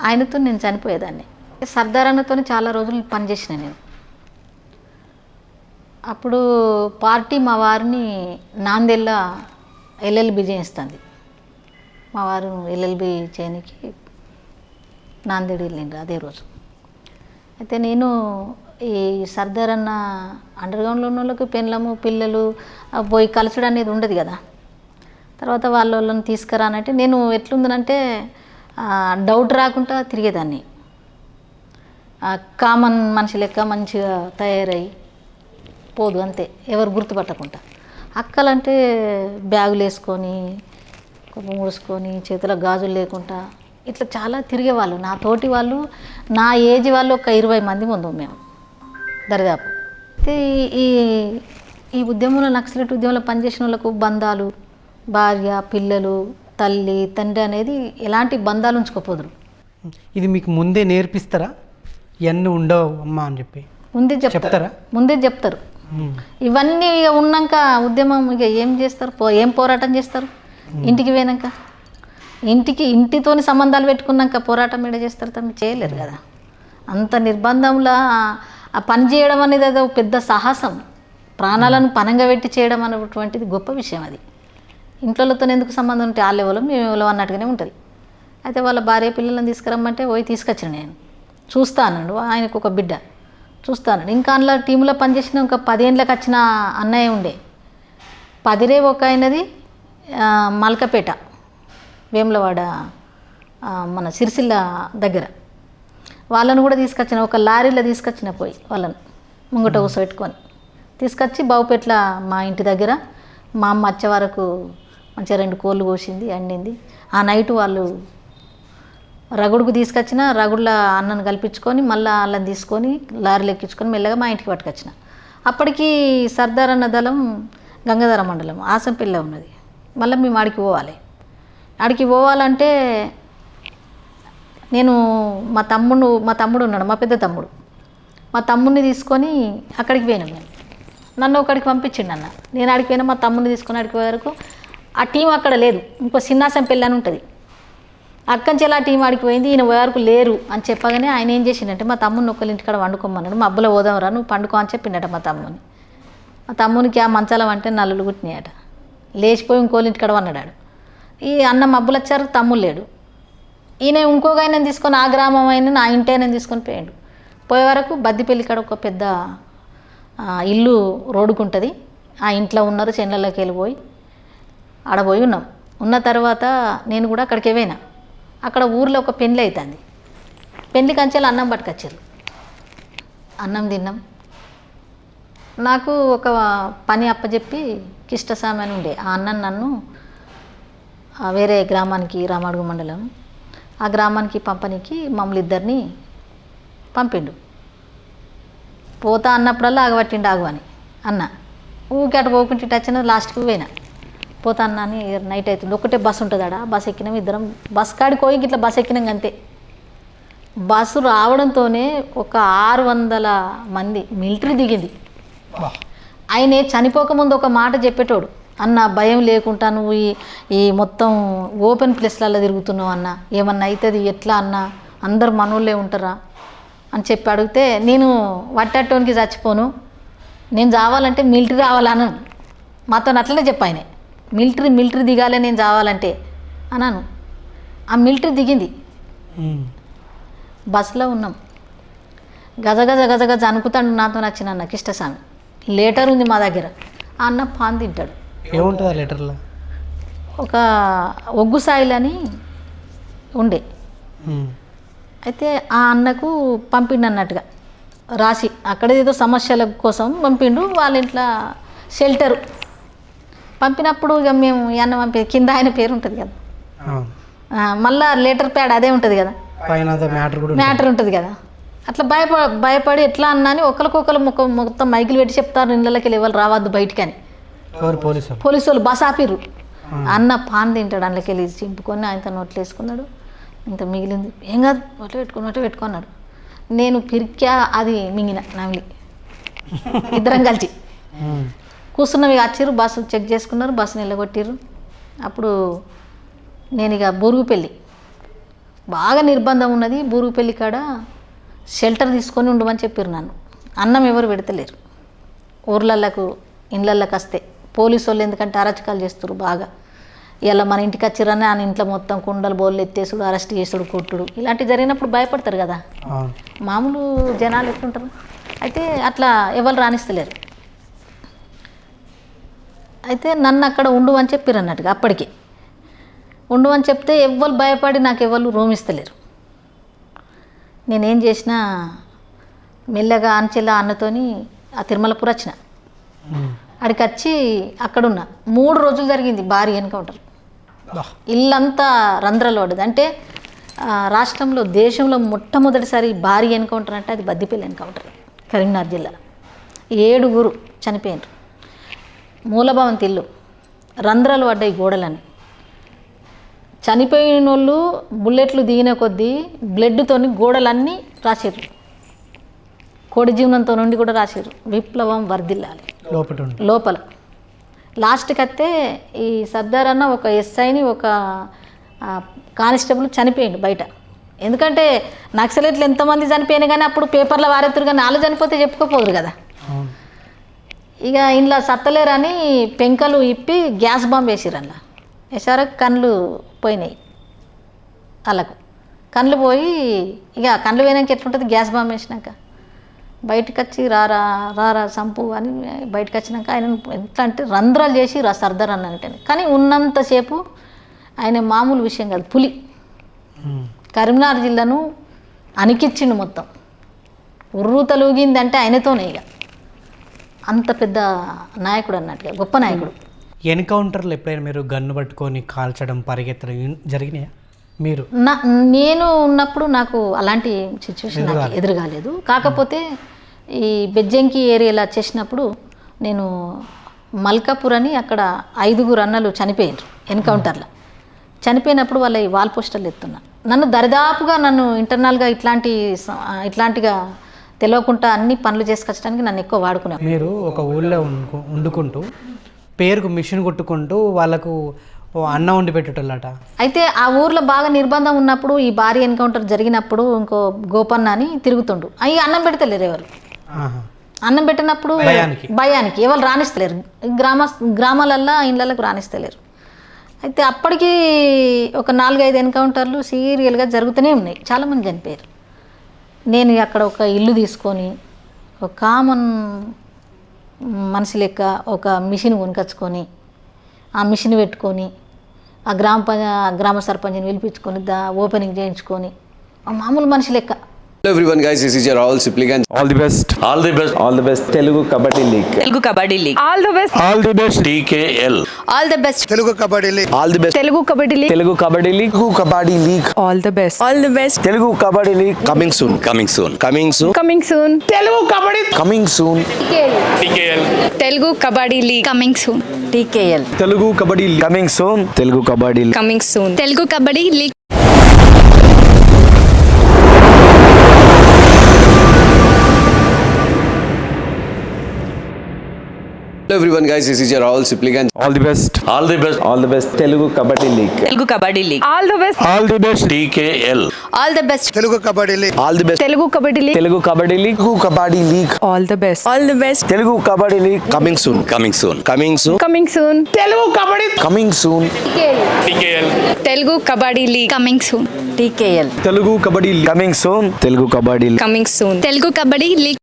ఆయనతో నేను చనిపోయేదాన్ని. సర్దార్ అన్నతో చాలా రోజులు పనిచేసిన నేను. అప్పుడు పార్టీ మా వారిని నాందేళ్ళ ఎల్ఎల్బి చేయిస్తుంది. మా వారు ఎల్ఎల్బి చేయనికి నాందేడు వెళ్ళిండ్రు అదే రోజు. అయితే నేను ఈ సర్దార్ అన్న అండర్గ్రౌండ్లో ఉన్న వాళ్ళకి పెళ్ళము పిల్లలు పోయి కలచడం అనేది ఉండదు కదా. తర్వాత వాళ్ళ వాళ్ళని తీసుకురానంటే నేను ఎట్లుందనంటే డౌట్ రాకుండా తిరిగేదాన్ని. కామన్ మనిషి లెక్క మంచిగా తయారై పోదు అంతే ఎవరు గుర్తుపట్టకుండా. అక్కలంటే బ్యాగులు వేసుకొని కొంచెం ముడుచుకొని చేతిలో గాజులు లేకుండా ఇట్లా చాలా తిరిగేవాళ్ళు. నా తోటి వాళ్ళు నా ఏజ్ వాళ్ళు ఒక ఇరవై మంది ముందు మేము దరిదాపు. అయితే ఈ- ఈ ఈ ఉద్యమంలో నక్సలెట్ ఉద్యమంలో పనిచేసిన వాళ్ళకు బంధాలు భార్య పిల్లలు తల్లి తండ్రి అనేది ఎలాంటి బంధాలు ఉంచుకోపోదురు. ఇది మీకు ముందే నేర్పిస్తారా? ఇవన్నీ ఉండవు అమ్మా అని చెప్పి. ముందే చెప్తారు. ముందే చెప్తారు. ఇవన్నీ ఇక ఉన్నాక ఉద్యమం ఇక ఏం చేస్తారు? పో ఏం పోరాటం చేస్తారు? ఇంటికి పోయినాక? ఇంటికి ఇంటితోని సంబంధాలు పెట్టుకున్నాక పోరాటం ఏడ చేస్తారు తమ్మి? చేయలేరు కదా. అంత నిర్బంధంలో ఆ- ఆ పని చేయడం అనేది అదో పెద్ద సాహసం. ప్రాణాలను పనంగా పెట్టి చేయడం అనేటువంటిది గొప్ప విషయం అది. ఇంట్లోతో ఎందుకు సంబంధం ఉంటే వాళ్ళు ఎవరో మేము ఎవరో అన్నట్టుగానే ఉంటుంది. అయితే వాళ్ళ భార్య పిల్లలను తీసుకురమ్మంటే పోయి తీసుకొచ్చిన నేను. చూస్తానండు ఆయనకు ఒక బిడ్డ. చూస్తాను ఇంకా అందులో టీంలో పనిచేసిన ఒక పదేళ్ళకి వచ్చిన అన్నయ్య ఉండే. పదిరే ఒక అయినది ఆ, మల్కపేట వేములవాడ మన సిరిసిల్ల దగ్గర. వాళ్ళను కూడా తీసుకొచ్చిన ఒక లారీలో తీసుకొచ్చిన పోయి వాళ్ళని ముంగట కూర్చోబెట్టుకొని తీసుకొచ్చి బావుపేట్ల మా ఇంటి దగ్గర మా అమ్మ వచ్చే వరకు మంచిగా రెండు కోళ్ళు కోసింది అండింది. ఆ నైట్ వాళ్ళు రగుడుకు తీసుకొచ్చిన రగుడుల అన్నను కల్పించుకొని మళ్ళీ వాళ్ళని తీసుకొని లారీలు ఎక్కించుకొని మెల్లగా మా ఇంటికి పట్టుకొచ్చిన. అప్పటికి సర్దార్ అన్న దళం గంగాధర మండలం ఆసంపల్లి ఉన్నది. మళ్ళీ మేము ఆడికి పోవాలి. ఆడికి పోవాలంటే నేను మా తమ్ముడు మా తమ్ముడు ఉన్నాడు మా పెద్ద తమ్ముడు. మా తమ్ముడిని తీసుకొని అక్కడికి పోయినాం నేను నన్ను ఒకడికి పంపించిండు అన్న. నేను ఆడికి పోయినా మా తమ్ముడిని తీసుకొని ఆడికి పోయే వరకు ఆ టీం అక్కడ లేదు. ఇంకో సిన్నాసం పెళ్ళి అని ఉంటుంది. అక్కంచెలా టీం ఆడికి పోయింది? ఈయన వరకు లేరు అని చెప్పగానే ఆయన ఏం చేసిండంటే మా తమ్ముని ఒకళ్ళ ఇంటికాడ వండుకోమన్నాడు. మా అబ్బులో పోదాంరా నువ్వు పండుకో అని చెప్పిండట మా తమ్ముని. మా తమ్మునికి ఆ మంచాలం అంటే నల్లులు కుట్టినాయట. లేచిపోయి ఇంకోళ్ళ ఇంటికాడ వన్నాడాడు ఈ అన్న మబ్బులు వచ్చారు తమ్ముడు లేడు. ఈయన ఇంకొక ఆయన తీసుకొని ఆ గ్రామం అయిన నా ఇంటి ఆయన తీసుకొని పోయాడు. పోయే వరకు బద్దిపల్లి కాడ ఒక పెద్ద ఇల్లు రోడ్డుకుంటుంది ఆ ఇంట్లో ఉన్నారు చెన్లలోకి వెళ్ళిపోయి. ఆడ పోయి ఉన్నాం. ఉన్న తర్వాత నేను కూడా అక్కడికి పోయినా. అక్కడ ఊర్లో ఒక పెళ్ళి అవుతుంది పెళ్ళి కంచెలు అన్నం పట్టుకొచ్చారు. అన్నం తిన్నాం. నాకు ఒక పని అప్పచెప్పి కిష్టస్వామి అని ఉండే. ఆ అన్నం నన్ను వేరే గ్రామానికి రామాడుగు మండలం ఆ గ్రామానికి పంపనీకి మమ్మల్ని ఇద్దరిని పంపిండు. పోతా అన్నప్పుడల్లా ఆగబట్టిండు ఆగు అని అన్న. ఊకి అటు పోకుంటే వచ్చిన లాస్ట్కి పోయినా. పోతా అన్న అని నైట్ అవుతుంది. ఒకటే బస్సు ఉంటుంది ఆడ. బస్ ఎక్కినాం ఇద్దరం. బస్ కాడికి పోయి ఇట్లా బస్ ఎక్కినాం అంతే. బస్సు రావడంతోనే ఒక ఆరు వందల మంది మిలిటరీ దిగింది. ఆయనే చనిపోకముందు ఒక మాట చెప్పేటోడు. అన్న భయం లేకుండా నువ్వు ఈ ఈ మొత్తం ఓపెన్ ప్లేస్లలో తిరుగుతున్నావు అన్న. ఏమన్నా అవుతుంది ఎట్లా అన్న? అందరు మనోళ్ళే ఉంటారా? అని చెప్పి అడిగితే నేను వట్టటోనికి చచ్చిపోను. నేను చావాలంటే మిలిటరీ రావాలను మాతో అట్లనే చెప్పు ఆయన మిలిటరీ మిలిటరీ దిగాలి నేను చావాలంటే అన్నాను. ఆ మిలిటరీ దిగింది. బస్సులో ఉన్నాం. గజ గజ గజ గజ అనుకుతాడు నాతో నచ్చిన అన్న కిష్టస్వామి లేటర్ ఉంది మా దగ్గర. ఆ అన్న పాన్ తింటాడు. ఏముంటుంది లెటర్లో ఒక ఒగ్గు సాయిల్ అని ఉండే. అయితే ఆ అన్నకు పంపిండు అన్నట్టుగా. రాసి అక్కడ ఏదో సమస్యల కోసం పంపిండు వాళ్ళ ఇంట్లో షెల్టరు పంపినప్పుడు ఇక మేము అన్న పంపి కింద ఆయన పేరు ఉంటుంది కదా. మళ్ళా లెటర్ ప్యాడ్ అదే ఉంటుంది కదా. పైన మ్యాటర్ కూడా ఉంటుంది. మ్యాటర్ ఉంటుంది కదా. అట్లా భయప భయపడి ఎట్లా అన్నా అని ఒకరికొకరు ముఖం మొత్తం మైకులు పెట్టి చెప్తారు ఇళ్ళకి ఎవరు రావద్దు బయటికని ఎవరు? పోలీసు పోలీసు వాళ్ళు బస్ ఆపిర్రు. అన్న పాన్ తింటాడు అందులోకి వెళ్ళి చింపుకొని ఆయనతో నోట్లు వేసుకున్నాడు. ఇంత మిగిలింది. ఏం కాదు నోట్లో పెట్టుకుని నోట్లో పెట్టుకున్నాడు నేను పిరికా అది మింగిన నమిలి. ఇద్దరం కలిసి. కూర్చున్నవి వచ్చిర్రు బస్సు చెక్ చేసుకున్నారు బస్సు నిలగొట్టిర్రు అప్పుడు నేను ఇక బొరుగు పెళ్ళి బాగా నిర్బంధం ఉన్నది బూరుగుపల్లి కాడ షెల్టర్ తీసుకొని ఉండమని చెప్పారు నన్ను. అన్నం ఎవరు పెడతలేరు. ఊర్లళ్ళకు ఇండ్లళ్ళకి వస్తే. పోలీసు వాళ్ళు ఎందుకంటే అరచకాలు చేస్తారు బాగా. ఇలా మన ఇంటికి వచ్చిరని ఆయన ఇంట్లో మొత్తం కుండలు బోళ్ళు ఎత్తేసుడు అరెస్ట్ చేసుడు కొట్టుడు. ఇలాంటివి జరిగినప్పుడు భయపడతారు కదా. మామూలు జనాలు ఎట్లుంటారు? అయితే అట్లా ఎవరు రాణిస్తలేరు. అయితే నన్ను అక్కడ ఉండు అని చెప్పారు అన్నట్టుగా అప్పటికి. ఉండు అని చెప్తే ఎవ్వరు భయపడి నాకు ఎవరు రూమ్ ఇస్తలేరు. నేనేం చేసినా మెల్లగా అంచెల అన్నతోని ఆ తిరుమలపుర వచ్చిన. అక్కడికి వచ్చి అక్కడున్నా. మూడు రోజులు జరిగింది భారీ ఎన్కౌంటర్. ఇల్లంతా రంధ్రాలు పడ్డది అంటే రాష్ట్రంలో దేశంలో మొట్టమొదటిసారి భారీ ఎన్కౌంటర్ అంటే అది బద్దిపల్లి ఎన్కౌంటర్ కరీంనగర్ జిల్లా. ఏడుగురు చనిపోయినారు. మూలభవంతి ఇల్లు రంధ్రాలు పడ్డాయి గోడలని. చనిపోయిన వాళ్ళు బుల్లెట్లు దిగిన కొద్దీ బ్లడ్తోని గోడలన్నీ రాసారు కోడి జీవనంతో నుండి కూడా రాసారు విప్లవం వర్ధిల్లాలి. లోపల లోపల. లాస్ట్కి వస్తే ఈ సర్దార్ అన్న ఒక ఎస్ఐని ఒక కానిస్టేబుల్ చనిపోయిండు బయట. ఎందుకంటే నక్సలెట్లు ఎంతమంది చనిపోయినా కానీ అప్పుడు పేపర్లో వారెత్తురు కానీ వాళ్ళు చనిపోతే చెప్పుకోపోదురు కదా. ఇక ఇంట్లో సత్తలేరని పెంకలు ఇప్పి గ్యాస్ బాంబ్ వేసిరు అందులో వేసారు కళ్ళు పోయినాయి వాళ్ళకు కళ్ళు పోయి ఇక కళ్ళు పోయినాక ఎట్లుంటుంది గ్యాస్ బాంబ్ వేసినాక? బయటకు వచ్చి రారా రారా సంపు అని బయటకు వచ్చినాక ఆయన ఎట్లా అంటే రంధ్రాలు చేసి రా సర్దార్ అన్న అంటే కానీ ఉన్నంతసేపు ఆయన మామూలు విషయం కాదు పులి. కరీంనగర్ జిల్లాను అణికిచ్చిండు మొత్తం. ఉర్రు తలుగిందంటే ఆయనతోనే ఇక. అంత పెద్ద నాయకుడు అన్నట్టుగా గొప్ప నాయకుడు. ఎన్కౌంటర్లు ఎప్పుడైనా మీరు గన్ను పట్టుకొని కాల్చడం పరిగెత్తడం జరిగినాయా? మీరు? నా నేను ఉన్నప్పుడు నాకు అలాంటి సిచ్యువేషన్ నాకు ఎదురుగాలేదు. కాకపోతే ఈ బెజ్జంకి ఏరియాలో చేసినప్పుడు నేను మల్కాపూర్ అని అక్కడ ఐదుగురు అన్నలు చనిపోయినారు ఎన్కౌంటర్లో. చనిపోయినప్పుడు వాళ్ళ ఈ వాల్ పోస్టర్లు ఎత్తున్నా. నన్ను దరిదాపుగా నన్ను ఇంటర్నల్గా ఇట్లాంటి స- తెలియకుండా అన్ని పనులు చేసుకొచ్చడానికి నన్ను ఎక్కువ వాడుకున్నాను మీరు ఒక ఊళ్ళో వండుకుంటూ పేరుకు మిషన్ కొట్టుకుంటూ వాళ్ళకు అన్నం వండి పెట్టేటోళ్ళట. అయితే ఆ ఊర్లో బాగా నిర్బంధం ఉన్నప్పుడు ఈ భారీ ఎన్కౌంటర్ జరిగినప్పుడు ఇంకో గోపన్న అని తిరుగుతుండు. అవి అన్నం పెడతలేరు ఎవరు? ఆహా. అన్నం పెట్టినప్పుడు భయానికి. భయానికి. ఎవరు రాణిస్తలేరు. గ్రామ గ్రామాలల్లో ఇళ్ళకు రాణిస్తలేరు. అయితే అప్పటికి ఒక నాలుగైదు ఎన్కౌంటర్లు సీరియల్గా జరుగుతూనే ఉన్నాయి. చాలామంది చనిపోయారు. నేను అక్కడ ఒక ఇల్లు తీసుకొని ఒక కామన్ మనిషి లెక్క ఒక మిషన్ కొనుకొచ్చుకొని ఆ మిషన్ పెట్టుకొని ఆ గ్రామ పంచ గ్రామ సర్పంచ్ని పిలిపించుకొని దా ఓపెనింగ్ చేయించుకొని మామూలు మనిషి లెక్క. Hello everyone guys, this is your Rahul Sipligan. All the best all the best all the best Telugu kabaddi league Telugu kabaddi league all the best all the best TKL all the best All the best. Telugu kabaddi league Telugu kabaddi league Telugu kabaddi league all the best all the best Telugu kabaddi league Coming soon. Coming soon Coming soon. Coming soon coming soon TKL Telugu kabaddi league coming soon TKL Telugu kabaddi league coming soon Telugu kabaddi league coming soon Telugu kabaddi league everyone guys this is your Rahul Sipligand all the best all the best all the best Telugu Kabaddi League Telugu Kabaddi League all the best all the best TKL all the best Telugu Kabaddi League all the best Telugu Kabaddi League Telugu Kabaddi League Telugu Kabaddi League all the best all the best Telugu Kabaddi League coming soon coming soon coming soon coming soon Telugu Kabaddi coming soon TKL TKL Telugu Kabaddi League coming soon TKL Telugu Kabaddi League coming soon Telugu Kabaddi League coming soon Telugu Kabaddi League